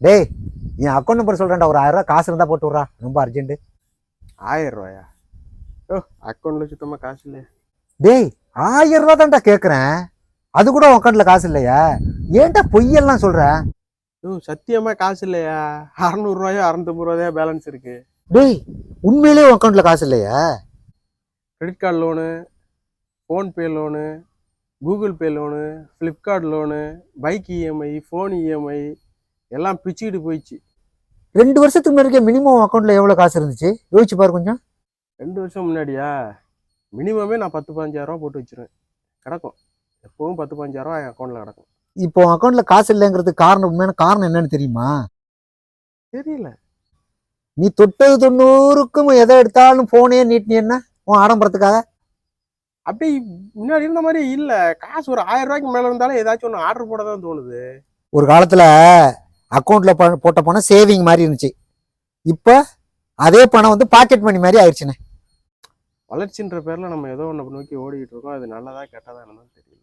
டேய் என் account number சொல்கிறேன்டா ஒரு ஆயிரம் ரூபா காசு இருந்தால் போட்டு விட்றா. ரொம்ப அர்ஜென்ட்டு ஆயிரம் ரூபாயா? ஓ அக்கௌண்ட்ல சுத்தமா காசு இல்லையா. டேய் ஆயிரம் ரூபா தான்டா கேட்குறேன் அது கூட உன் அக்கௌண்ட்டில் காசு இல்லையா? ஏன்டா பொய்யெல்லாம் சொல்கிற ஓ சத்தியமா காசு இல்லையா? அறநூறுவாயோ அறநூத்தம்பது ரூபாயா பேலன்ஸ் இருக்கு. டேய் உண்மையிலேயே உன் அக்கௌண்ட்டில் காசு இல்லையா? Credit card loan PhonePe loan Google Pay loan Flipkart loan bike EMI phone EMI எல்லாம் பிச்சுக்கிட்டு போயிடுச்சு. ரெண்டு வருஷத்துக்கு முன்னாடி மினிமம் அக்கௌண்ட்டில் எவ்வளோ காசு இருந்துச்சு? யோசிச்சு பாரு கொஞ்சம். ரெண்டு வருஷம் முன்னாடியா? மினிமமே நான் பத்து பதினஞ்சாயிரம் ரூபா போட்டு வச்சிருவேன். கிடக்கும். எப்பவும் பத்து பதினஞ்சாயிரம் ரூபா என் அக்கௌண்ட்டில் கிடக்கும். இப்போ அக்கௌண்ட்டில் காசு இல்லைங்கிறதுக்கு காரணம் உண்மையான காரணம் என்னன்னு தெரியுமா? தெரியல. நீ தொட்டது தொண்ணூறுக்கும் எதை எடுத்தாலும் ஃபோனே நீட்டினீன்னா உன் ஆடம்பரத்துக்காக? அப்படி முன்னாடி இருந்த மாதிரி இல்லை. காசு ஒரு ஆயிரம் ரூபாய்க்கு மேலே இருந்தாலும் ஏதாச்சும் ஒன்று ஆர்டர் போட தான் தோணுது. ஒரு காலத்தில் அக்கௌண்ட்டில் போட்ட பணம் சேவிங் மாதிரி இருந்துச்சு. இப்போ அதே பணம் வந்து பாக்கெட் மணி மாதிரி ஆயிடுச்சுண்ணே. வளர்ச்சின்ற பேரில் நம்ம ஏதோ ஒன்று நோக்கி ஓடிக்கிட்டு இருக்கோம். அது நல்லதா கெட்டதா என்னன்னு தெரியல.